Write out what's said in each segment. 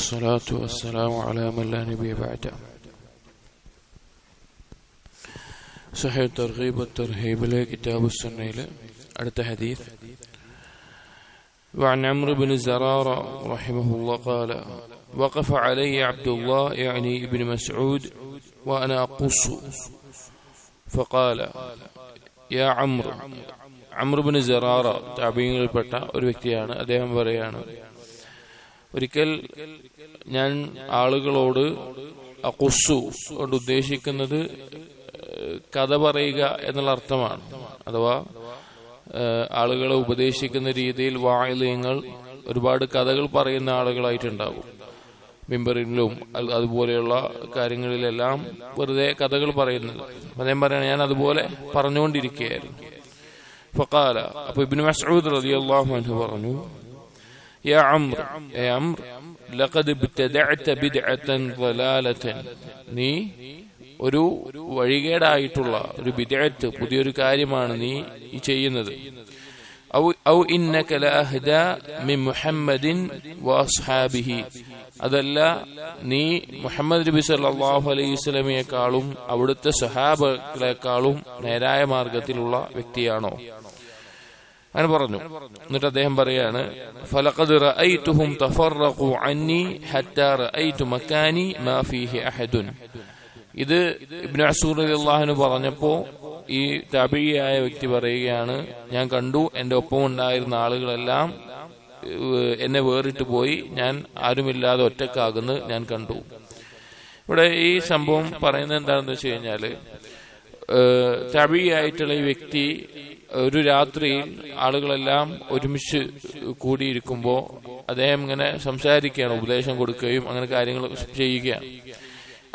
والصلاة والسلام على من لا نبي بعده صحيح الترغيب والترهيب له كتاب السنة له അടുത്ത حديث وعن عمرو بن زرارة رحمه الله قال وقف علي عبد الله يعني ابن مسعود وأنا أقص فقال يا عمرو عمرو بن زرارة താപീയങ്ങളിൽപ്പെട്ട ഒരു വ്യക്തിയാണ് അദ്ദേഹം പറയാണ് ഒരിക്കൽ ഞാൻ ആളുകളോട് അക്കുസു കൊണ്ട് ഉദ്ദേശിക്കുന്നത് കഥ പറയുക എന്നുള്ള അർത്ഥമാണ്. അഥവാ ആളുകളെ ഉപദേശിക്കുന്ന രീതിയിൽ വായലയങ്ങൾ ഒരുപാട് കഥകൾ പറയുന്ന ആളുകളായിട്ടുണ്ടാകും. മിമ്പറിലും അതുപോലെയുള്ള കാര്യങ്ങളിലെല്ലാം വെറുതെ കഥകൾ പറയുന്നത്. അദ്ദേഹം പറയണ ഞാൻ അതുപോലെ പറഞ്ഞുകൊണ്ടിരിക്കുകയായിരുന്നു. ഫക്കാല അപ്പൊ ഇബിൻ മസൂദ് റളിയല്ലാഹു അൻഹു പറഞ്ഞു يا عمرو يا عمرو لقد ابتدعت بدعة ضلالة നീ ഒരു വഴികേടായിട്ടുള്ള ഒരു ബിദഅത്ത് പുതിയൊരു കാര്യമാണ് നീ ഈ ചെയ്യുന്നത് ഔ ഔ ഇന്നക ലഅഹദാ മിൻ മുഹമ്മദിൻ വഅസ്ഹാബിഹി അതല്ല നീ മുഹമ്മദ് നബി സല്ലല്ലാഹു അലൈഹി വസല്ലമയെക്കാളും അവിടുത്തെ സഹാബകളെക്കാളും നേരായ മാർഗത്തിലുള്ള വ്യക്തിയാണോ അങ്ങനെ പറഞ്ഞു. എന്നിട്ട് അദ്ദേഹം പറയാണ് ഇത് ഇബ്നു അസൂർ പറഞ്ഞപ്പോ ഈ തബിയായ വ്യക്തി പറയുകയാണ് ഞാൻ കണ്ടു എന്റെ ഒപ്പം ഉണ്ടായിരുന്ന ആളുകളെല്ലാം എന്നെ വേറിട്ട് പോയി ഞാൻ ആരുമില്ലാതെ ഒറ്റക്കാകുന്നു ഞാൻ കണ്ടു. ഇവിടെ ഈ സംഭവം പറയുന്നത് എന്താണെന്ന് വെച്ച് കഴിഞ്ഞാൽ തബിയായിട്ടുള്ള ഈ വ്യക്തി ഒരു രാത്രിയിൽ ആളുകളെല്ലാം ഒരുമിച്ച് കൂടിയിരിക്കുമ്പോൾ അദ്ദേഹം ഇങ്ങനെ സംസാരിക്കുകയാണ് ഉപദേശം കൊടുക്കുകയും അങ്ങനെ കാര്യങ്ങൾ ചെയ്യുകയാണ്.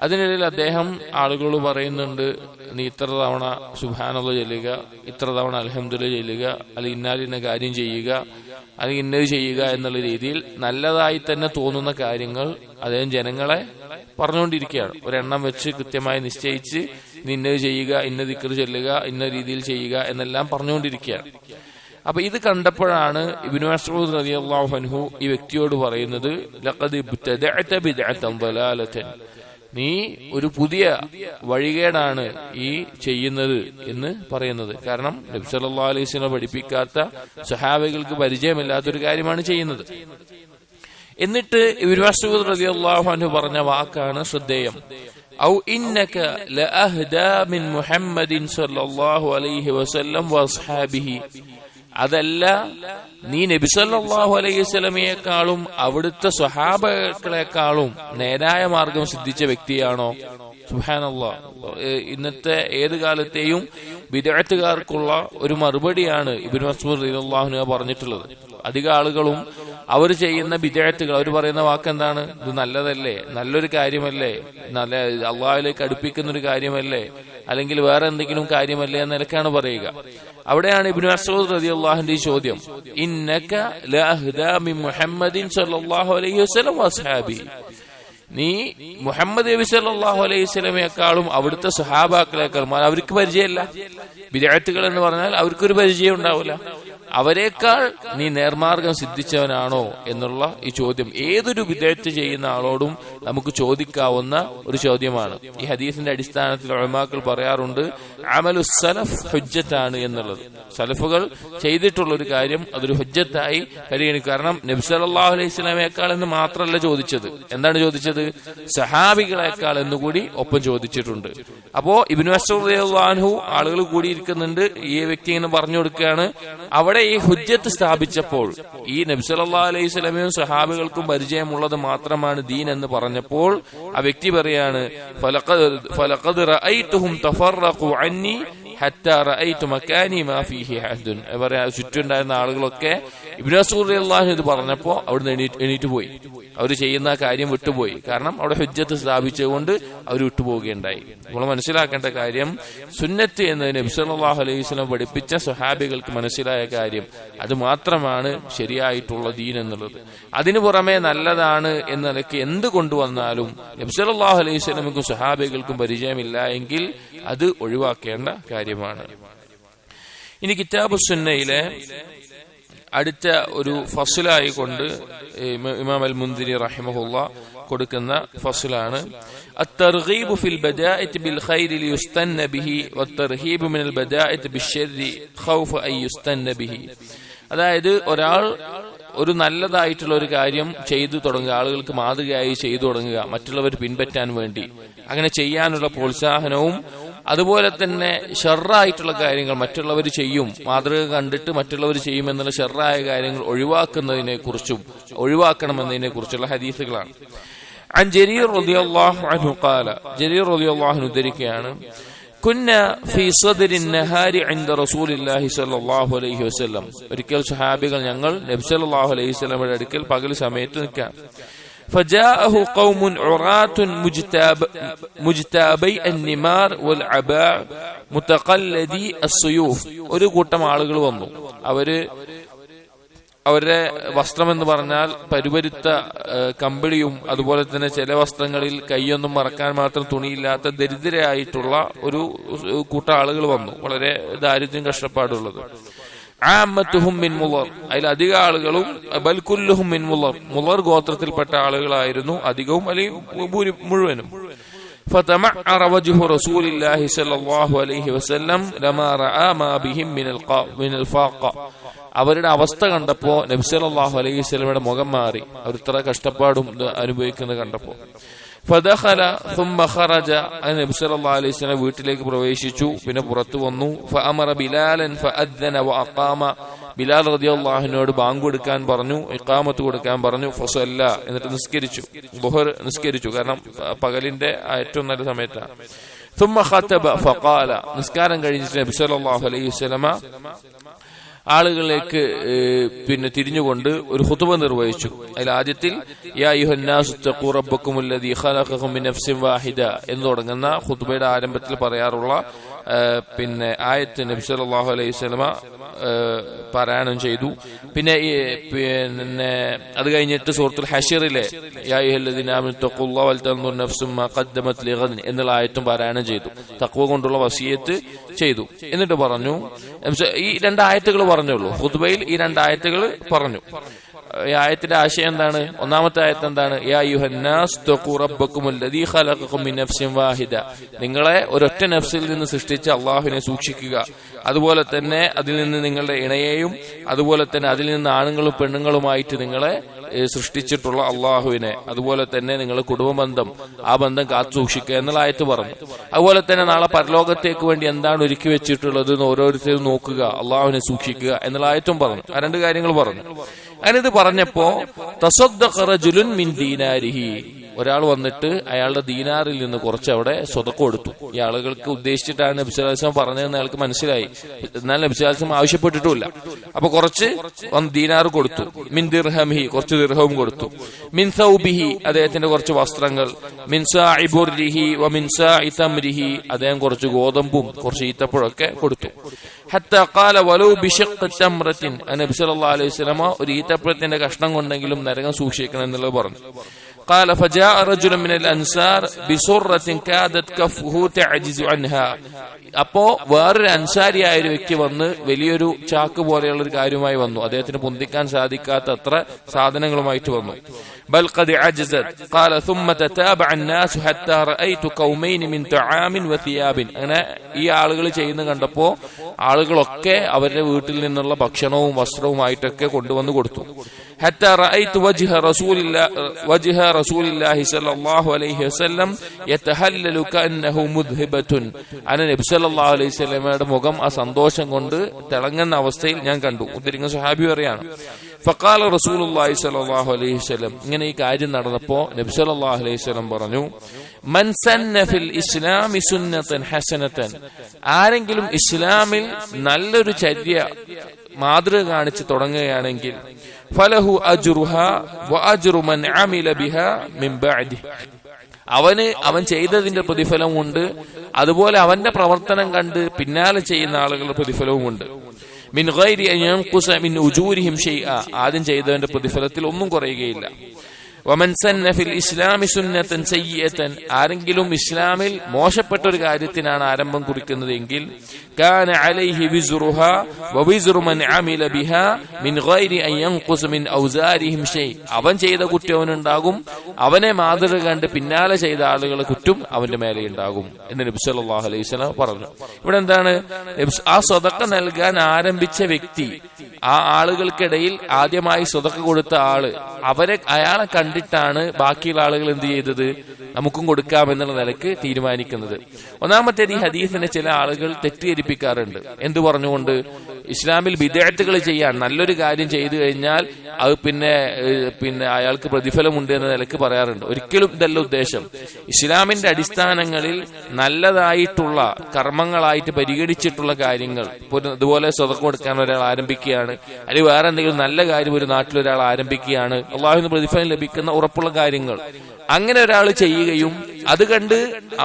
അതിനിടയിൽ അദ്ദേഹം ആളുകളോട് പറയുന്നുണ്ട് നീ ഇത്ര തവണ സുഹാനുള്ള ചെല്ലുക ഇത്ര തവണ അലഹമുല്ല ചെല്ലുക അല്ലെങ്കിൽ ഇന്നാലിന്ന കാര്യം ചെയ്യുക അല്ലെങ്കിൽ ഇന്നത് ചെയ്യുക എന്നുള്ള രീതിയിൽ നല്ലതായി തന്നെ തോന്നുന്ന കാര്യങ്ങൾ അദ്ദേഹം ജനങ്ങളെ പറഞ്ഞുകൊണ്ടിരിക്കുകയാണ്. ഒരെണ്ണം വെച്ച് കൃത്യമായി നിശ്ചയിച്ച് ഇന്നത് ചെയ്യുക ഇന്ന ദിക്കർ ചെല്ലുക ഇന്ന രീതിയിൽ ചെയ്യുക എന്നെല്ലാം പറഞ്ഞുകൊണ്ടിരിക്കുകയാണ്. അപ്പൊ ഇത് കണ്ടപ്പോഴാണ് ഇബിനു മസൂദ് റളിയല്ലാഹു അൻഹു ഈ വ്യക്തിയോട് പറയുന്നത് നീ ഒരു പുതിയ വഴികേടാണ് ഈ ചെയ്യുന്നത് എന്ന് പറയുന്നത്. കാരണം നബി സല്ലല്ലാഹു അലൈഹി വസല്ലം പഠിപ്പിക്കാത്ത സഹാബികൾക്ക് പരിചയമില്ലാത്തൊരു കാര്യമാണ് ചെയ്യുന്നത്. എന്നിട്ട് മസൂദ് അൻഹു പറഞ്ഞ വാക്കാണ് ശ്രദ്ധേയം. ഔ ഇന്നക മുഹമ്മദിൻ അലൈഹി വസല്ലം അതല്ല നീ നബി സല്ലല്ലാഹു അലൈഹി വസല്ലമയെക്കാളും അവിടുത്തെ സ്വഹാബകളെക്കാളും നേരായ മാർഗം സിദ്ധിച്ച വ്യക്തിയാണോ? സുഹാനല്ലാ ഇന്നത്തെ ഏത് കാലത്തെയും വിദഗ്ധക്കാർക്കുള്ള ഒരു മറുപടിയാണ് ഇബിൻ മസ്മൂദ് റളിയല്ലാഹു പറഞ്ഞിട്ടുള്ളത്. അധിക ആളുകളും അവർ ചെയ്യുന്ന വിദേഹത്തുകൾ അവർ പറയുന്ന വാക്ക് എന്താണ് ഇത് നല്ലതല്ലേ? നല്ലൊരു കാര്യമല്ലേ? നല്ല അള്ളാഹിലേക്ക് അടുപ്പിക്കുന്ന ഒരു കാര്യമല്ലേ? അല്ലെങ്കിൽ വേറെ എന്തെങ്കിലും കാര്യമല്ലേ എന്ന നിലക്കാണ് പറയുക. അവിടെയാണ് ഇബ്നു മസൂദ് അള്ളാഹിന്റെ ഈ ചോദ്യം. മുഹമ്മദിൻ അലൈഹി നീ മുഹമ്മദ് നബി സല്ലല്ലാഹു അലൈഹി വസല്ലമയെക്കാളും അവിടുത്തെ സഹാബാക്കളെക്കാളും അവർക്ക് പരിചയമല്ല. വിദേഹത്തുകൾ എന്ന് പറഞ്ഞാൽ അവർക്കൊരു പരിചയം ഉണ്ടാവില്ല അവരെക്കാൾ നീ നേർമാർഗം സിദ്ധിച്ചവനാണോ എന്നുള്ള ഈ ചോദ്യം. ഏതൊരു വിദേഹത്ത് ചെയ്യുന്ന ആളോടും നമുക്ക് ചോദിക്കാവുന്ന ഒരു ചോദ്യമാണ്. ഈ ഹദീസിന്റെ അടിസ്ഥാനത്തിൽ ഒഴിമാക്കൾ പറയാറുണ്ട് അമലു സലഫ് ഹുജ്ജത്താണ് എന്നുള്ളത്. സലഫുകൾ ചെയ്തിട്ടുള്ള ഒരു കാര്യം അതൊരു ഹുജ്ജത്തായി പരിഗണിക്കും കാരണം നബ്സലാഹു അലൈഹി സ്വലാമേക്കാൾ എന്ന് മാത്രമല്ല ചോദിച്ചത്. എന്താണ് ചോദിച്ചത്? സഹാബികളെക്കാൾ എന്നുകൂടി ഒപ്പം ചോദിച്ചിട്ടുണ്ട്. അപ്പോ ഇബിൻ വസ്തു ആളുകൾ കൂടിയിരിക്കുന്നുണ്ട്. ഈ വ്യക്തി ഇങ്ങനെ പറഞ്ഞു കൊടുക്കുകയാണ്. അവിടെ ഈ ഹുജ്ജത്ത് സ്ഥാപിച്ചപ്പോൾ ഈ നബ്സല്ലാ അലൈഹി സ്വലമയും സഹാബികൾക്കും പരിചയമുള്ളത് മാത്രമാണ് ദീൻ എന്ന് പറഞ്ഞപ്പോൾ ആ വ്യക്തി പറയാണ് ചുറ്റുണ്ടായിരുന്ന ആളുകളൊക്കെ ഇബ്രാസൂർഹു ഇത് പറഞ്ഞപ്പോ അവിടുന്ന് എണീറ്റ് എണീറ്റ് പോയി. അവർ ചെയ്യുന്ന കാര്യം വിട്ടുപോയി. കാരണം അവിടെ ഹുജ്ജത്ത് സ്ഥാപിച്ചുകൊണ്ട് അവർ വിട്ടുപോവുകയുണ്ടായി. നമ്മൾ മനസ്സിലാക്കേണ്ട കാര്യം സുന്നത്ത് എന്നതിന് നബ്സല്ലാഹു അലൈഹി സ്വലം പഠിപ്പിച്ച സുഹാബികൾക്ക് മനസ്സിലായ കാര്യം അത് മാത്രമാണ് ശരിയായിട്ടുള്ള ദീൻ എന്നുള്ളത്. അതിനു പുറമെ നല്ലതാണ് എന്ന നിലയ്ക്ക് എന്ത് കൊണ്ടുവന്നാലും നബ്സല്ലാഹു അലൈഹി സ്വലമിക്കും സുഹാബികൾക്കും പരിചയമില്ല എങ്കിൽ അത് ഒഴിവാക്കേണ്ട കാര്യമാണ്. ഇനി കിതാബു സുന്നയിലെ അടുത്ത ഒരു ഫസുലായി കൊണ്ട് ഇമ- ഇമാം അൽ മുന്തിരി റഹിമഹുല്ല കൊടുക്കുന്ന ഫസുലാണ് الترغيب في البدائة بالخير ليستن به والترهيب من البدائة بالشر خوف أن يستن به അതായത് ഒരാൾ ഒരു നല്ലതായിട്ടുള്ള ഒരു കാര്യം ചെയ്തു തുടങ്ങുക ആളുകൾക്ക് മാതൃകയായി ചെയ്തു തുടങ്ങുക മറ്റുള്ളവർ പിൻപറ്റാൻ വേണ്ടി അങ്ങനെ ചെയ്യാനുള്ള പ്രോത്സാഹനവും അതുപോലെ തന്നെ ഷെറായിട്ടുള്ള കാര്യങ്ങൾ മറ്റുള്ളവർ ചെയ്യും. മാതൃക കണ്ടിട്ട് മറ്റുള്ളവർ ചെയ്യും എന്നുള്ള ഷെറായ കാര്യങ്ങൾ ഒഴിവാക്കുന്നതിനെ കുറിച്ചും ഒഴിവാക്കണമെന്നതിനെ കുറിച്ചുള്ള ഹദീസുകളാണ്. عن كنا في صدر النهار عند رسول الله صلى الله عليه وسلم ഒരിക്കൽ സഹാബികൾ ഞങ്ങൾ നബി സല്ലല്ലാഹു അലൈഹി വസല്ലമയുടെ അടുക്കൽ പകൽ സമയത്ത് നിൽക്കാം. فجاءه قوم عراة مجتاب مجتابي النمار والعباء متقلدي السيوف ഒരു കൂട്ടം ആളുകൾ വന്നു അവര് അവരുടെ വസ്ത്രം എന്ന് പറഞ്ഞാൽ പരുപരുത്ത ഏഹ്, കമ്പിളിയും അതുപോലെ തന്നെ ചില വസ്ത്രങ്ങളിൽ കൈയൊന്നും മറക്കാൻ മാത്രം തുണിയില്ലാത്ത ദരിദ്രരായിട്ടുള്ള ഒരു ഏഹ്, കൂട്ടം ആളുകൾ വന്നു വളരെ ദാരിദ്ര്യം കഷ്ടപ്പാടുള്ളത് ആമത്തുഹും മിൻ മുളർ അതിൽ അധിക ആളുകളും ബൽക്കുല്ലുഹും മിൻ മുളർ മുളർ ഗോത്രത്തിൽപ്പെട്ട ആളുകളായിരുന്നു അധികവും അല്ലെങ്കിൽ ഭൂരി- മുഴുവനും فتمعر وجه رسول الله صلى الله عليه وسلم لما رأى ما بهم من القا- من الفاقة അവരുടെ അവസ്ഥ കണ്ടപ്പോ നബ്സലാഹു അലൈഹി സ്വലമയുടെ മുഖം മാറി അവർ ഇത്ര കഷ്ടപ്പാടും ഇത് അനുഭവിക്കുന്നത് കണ്ടപ്പോ ഫദഖല ثم خرج അങ്ങനെ നബി സല്ലല്ലാഹു അലൈഹി വസല്ലം വീട്ടിലേക്ക് പ്രവേശിച്ചു പിന്നെ പുറത്തു വന്നു ഫഅമറ ബിലാലൻ ഫഅദ്ദന വഅഖാമ ബിലാൽ റളിയല്ലാഹുവിനോട് ബാങ്ക് കൊടുക്കാൻ പറഞ്ഞു ഇഖാമത്ത് കൊടുക്കാൻ പറഞ്ഞു ഫസല്ല എന്നിട്ട് നിസ്കരിച്ചു ദുഹർ നിസ്കരിച്ചു കാരണം പ- പകലിന്റെ ആ ഏറ്റവും നല്ല സമയത്താണ് ثم خطب فقال നിസ്കാരം കഴിഞ്ഞിട്ട് നബി സല്ലല്ലാഹു അലൈഹി വസല്ലമ ആളുകളിലേക്ക് പിന്നെ തിരിഞ്ഞുകൊണ്ട് ഒരു ഹുതുബ നിർവഹിച്ചു. അതിൽ ആദ്യത്തിൽ യാ വാഹിദ എന്ന് തുടങ്ങുന്ന ഹുതുബയുടെ ആരംഭത്തിൽ പറയാറുള്ള പിന്നെ ആയത്ത് നബി സല്ലല്ലാഹു അലൈഹി വസല്ലമ പാരായണം ചെയ്തു. പിന്നെ പിന്നെ അത് കഴിഞ്ഞിട്ട് സൂറത്തുൽ ഹഷറിലെ എന്നുള്ള ആയത്തും പാരായണം ചെയ്തു. തഖ്വ കൊണ്ടുള്ള വസീയത്ത് ചെയ്തു. എന്നിട്ട് പറഞ്ഞു ഈ രണ്ട് രണ്ടായത്തുകൾ പറഞ്ഞുള്ളൂ. ഹുദ്ബയിൽ ഈ രണ്ടായത്തുകൾ പറഞ്ഞു. ഈ ആയത്തിന്റെ ആശയം എന്താണ്? ഒന്നാമത്തെ ആയത്ത് എന്താണ്? യാ വാഹിദ. നിങ്ങളെ ഒരൊറ്റ നഫ്സിൽ നിന്ന് സൃഷ്ടിച്ച അള്ളാഹുവിനെ സൂക്ഷിക്കുക. അതുപോലെ തന്നെ അതിൽ നിന്ന് നിങ്ങളുടെ ഇണയെയും അതുപോലെ തന്നെ അതിൽ നിന്ന് ആണുങ്ങളും പെണ്ണുങ്ങളുമായിട്ട് നിങ്ങളെ സൃഷ്ടിച്ചിട്ടുള്ള അള്ളാഹുവിനെ. അതുപോലെ തന്നെ നിങ്ങളുടെ കുടുംബബന്ധം ആ ബന്ധം കാത്തു സൂക്ഷിക്കുക എന്നുള്ള ആയത്ത് പറഞ്ഞു. അതുപോലെ തന്നെ നാളെ പരലോകത്തേക്ക് വേണ്ടി എന്താണ് ഒരുക്കി വെച്ചിട്ടുള്ളത് എന്ന് ഓരോരുത്തരും നോക്കുക അള്ളാഹുവിനെ സൂക്ഷിക്കുക എന്നുള്ള ആയത്തും പറഞ്ഞു. ആ രണ്ട് കാര്യങ്ങൾ പറഞ്ഞു. ഇത് പറഞ്ഞപ്പോ തസദ്ദഖ റജുലുൻ മിൻ ദീനാരിഹി. ഒരാൾ വന്നിട്ട് അയാളുടെ ദീനാറിൽ നിന്ന് കുറച്ച് അവിടെ സ്വതക്കം കൊടുത്തു. ഈ ആളുകൾക്ക് ഉദ്ദേശിച്ചിട്ടാണ് നബിസുലാസ്ലാം പറഞ്ഞതെന്ന് അയാൾക്ക് മനസ്സിലായി. എന്നാൽ നബിസ്വലാസം ആവശ്യപ്പെട്ടിട്ടുമില്ല. അപ്പൊ കുറച്ച് ദീനാർ കൊടുത്തു. മിൻ ദിർഹമിഹി കുറച്ച് ദിർഹവും കൊടുത്തു. മിൻ സൗബിഹി അദ്ദേഹത്തിന്റെ കുറച്ച് വസ്ത്രങ്ങൾ. മിൻ സാഇബുർരിഹി വ മിൻ സാഇതംരിഹി അദ്ദേഹം കുറച്ച് ഗോതമ്പും കുറച്ച് ഈത്തപ്പഴൊക്കെ കൊടുത്തു. ഹത്ത അലൈഹി ഒരു ഈത്തപ്പഴത്തിന്റെ കഷ്ണം കൊണ്ടെങ്കിലും നരകം സൂക്ഷിക്കണം എന്നുള്ളത് പറഞ്ഞു. قال فجاء رجل من الأنصار بسرة كادت كفه تعجز عنها അപ്പോ വേറൊരു അൻസാരിയായ ഒരു വ്യക്തി വന്ന് വലിയൊരു ചാക്ക് പോലെയുള്ള ഒരു കാര്യവുമായി വന്നു അദ്ദേഹത്തിന് പൊന്തിക്കാൻ സാധിക്കാത്ത അത്ര സാധനങ്ങളുമായിട്ട് വന്നു بل قد عجزت قال ثم تتابع الناس حتى رأيت كومين من طعام وثياب അങ്ങനെ ഈ ആളുകൾ ചെയ്യുന്ന കണ്ടപ്പോ ആളുകളൊക്കെ അവരുടെ വീട്ടിൽ നിന്നുള്ള ഭക്ഷണവും വസ്ത്രവുമായിട്ടൊക്കെ കൊണ്ടുവന്നു കൊടുത്തു. അലൈഹിസ്ലമയുടെ മുഖം ആ സന്തോഷം കൊണ്ട് തിളങ്ങുന്ന അവസ്ഥയിൽ ഞാൻ കണ്ടു. ഉദ്ധരിക്കുന്ന സുഹാബി പറയാണ്. ഫക്കാല റസൂൽ അലൈഹി സ്വലം ഇങ്ങനെ ഈ കാര്യം നടന്നപ്പോ നബ്സലാഹു അലൈഹി സ്വലം പറഞ്ഞു ആരെങ്കിലും ഇസ്ലാമിൽ നല്ലൊരു ചര്യ മാതൃക കാണിച്ച് തുടങ്ങുകയാണെങ്കിൽ ഫലഹു മൻ മിൻ അവന് അവൻ ചെയ്തതിന്റെ പ്രതിഫലമുണ്ട് അതുപോലെ അവന്റെ പ്രവർത്തനം കണ്ട് പിന്നാലെ ചെയ്യുന്ന ആളുകളുടെ പ്രതിഫലവുമുണ്ട്. മിൻ ഗൈരി മിൻ ഉജൂരിഹിം ആദ്യം ചെയ്തവന്റെ പ്രതിഫലത്തിൽ ഒന്നും കുറയുകയില്ല. വമൻ സന്ന ഫിൽ ഇസ്ലാമി സുന്നത്തൻ സയ്യത്തൻ ആരെങ്കിലും ഇസ്ലാമിൽ മോശപ്പെട്ട ഒരു കാര്യത്തിനാണ് ആരംഭം കുറിക്കുന്നത് എങ്കിൽ അവൻ ചെയ്ത കുറ്റം അവനുണ്ടാകും. അവനെ മാതൃക കണ്ട് പിന്നാലെ ചെയ്ത ആളുകളെ കുറ്റം അവന്റെ മേലെ ഉണ്ടാകും എന്ന് നബി സല്ലല്ലാഹു അലൈഹി വസല്ലം പറഞ്ഞു. ഇവിടെ എന്താണ്? ആ സ്വതക്ക നൽകാൻ ആരംഭിച്ച വ്യക്തി ആ ആളുകൾക്കിടയിൽ ആദ്യമായി സ്വതക്ക കൊടുത്ത ആൾ. അവരെ അയാളെ കണ്ടിട്ടാണ് ബാക്കിയുള്ള ആളുകൾ എന്ത് ചെയ്തത്? നമുക്കും കൊടുക്കാം എന്നുള്ള നിലയ്ക്ക് തീരുമാനിക്കുന്നത്. ഒന്നാമത്തെ ഈ ഹദീസിനെ ചില ആളുകൾ തെറ്റിദ്ധരിപ്പിക്കാറുണ്ട്. എന്തു പറഞ്ഞുകൊണ്ട്? ഇസ്ലാമിൽ വിദേഹത്തുകൾ ചെയ്യാൻ നല്ലൊരു കാര്യം ചെയ്തു കഴിഞ്ഞാൽ അത് പിന്നെ പിന്നെ അയാൾക്ക് പ്രതിഫലമുണ്ട് എന്ന നിലയ്ക്ക് പറയാറുണ്ട്. ഒരിക്കലും ഇതല്ല ഉദ്ദേശം. ഇസ്ലാമിന്റെ അടിസ്ഥാനങ്ങളിൽ നല്ലതായിട്ടുള്ള കർമ്മങ്ങളായിട്ട് പരിഗണിച്ചിട്ടുള്ള കാര്യങ്ങൾ ഇതുപോലെ സ്വതക്കം കൊടുക്കാൻ ഒരാൾ ആരംഭിക്കുകയാണ്. അല്ലെങ്കിൽ വേറെ എന്തെങ്കിലും നല്ല കാര്യം ഒരു നാട്ടിൽ ഒരാൾ ആരംഭിക്കുകയാണ്. അള്ളാഹുവിന് പ്രതിഫലം ലഭിക്കുന്ന ഉറപ്പുള്ള കാര്യങ്ങൾ. അങ്ങനെ ഒരാൾ ചെയ്യുകയും അത് കണ്ട്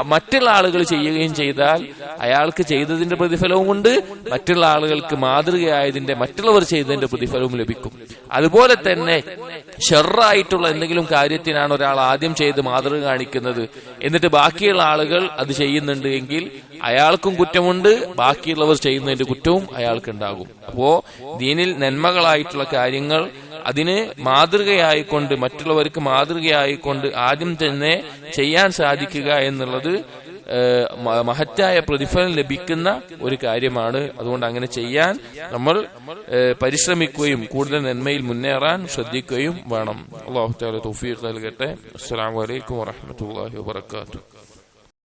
മറ്റുള്ള ആളുകൾ ചെയ്യുകയും ചെയ്താൽ അയാൾക്ക് ചെയ്തതിന്റെ പ്രതിഫലവും കൊണ്ട് മറ്റുള്ള ആളുകൾക്ക് മാതൃകയായതിന്റെ മറ്റുള്ളവർ ചെയ്തതിന്റെ പ്രതിഫലവും ലഭിക്കും. അതുപോലെ തന്നെ ഷെറായിട്ടുള്ള എന്തെങ്കിലും കാര്യത്തിനാണ് ഒരാൾ ആദ്യം ചെയ്ത് മാതൃക കാണിക്കുന്നത്. എന്നിട്ട് ബാക്കിയുള്ള ആളുകൾ അത് ചെയ്യുന്നുണ്ട് എങ്കിൽ അയാൾക്കും കുറ്റമുണ്ട് ബാക്കിയുള്ളവർ ചെയ്യുന്നതിന്റെ കുറ്റവും അയാൾക്കുണ്ടാകും. അപ്പോ ദീനിൽ നന്മകളായിട്ടുള്ള കാര്യങ്ങൾ അതിന് മാതൃകയായിക്കൊണ്ട് മറ്റുള്ളവർക്ക് മാതൃകയായിക്കൊണ്ട് ആദ്യം തന്നെ ചെയ്യാൻ സാധിക്കുക എന്നുള്ളത് മഹത്തായ പ്രതിഫലം ലഭിക്കുന്ന ഒരു കാര്യമാണ്. അതുകൊണ്ട് അങ്ങനെ ചെയ്യാൻ നമ്മൾ പരിശ്രമിക്കുകയും കൂടുതൽ നന്മയിൽ മുന്നേറാൻ ശ്രദ്ധിക്കുകയും വേണം. അള്ളാഹു താല തൗഫീഖ് നൽകട്ടെ. അസ്സാം വലൈക്കും വറഹ്മത്തുള്ളാഹി വബറകാതുഹു.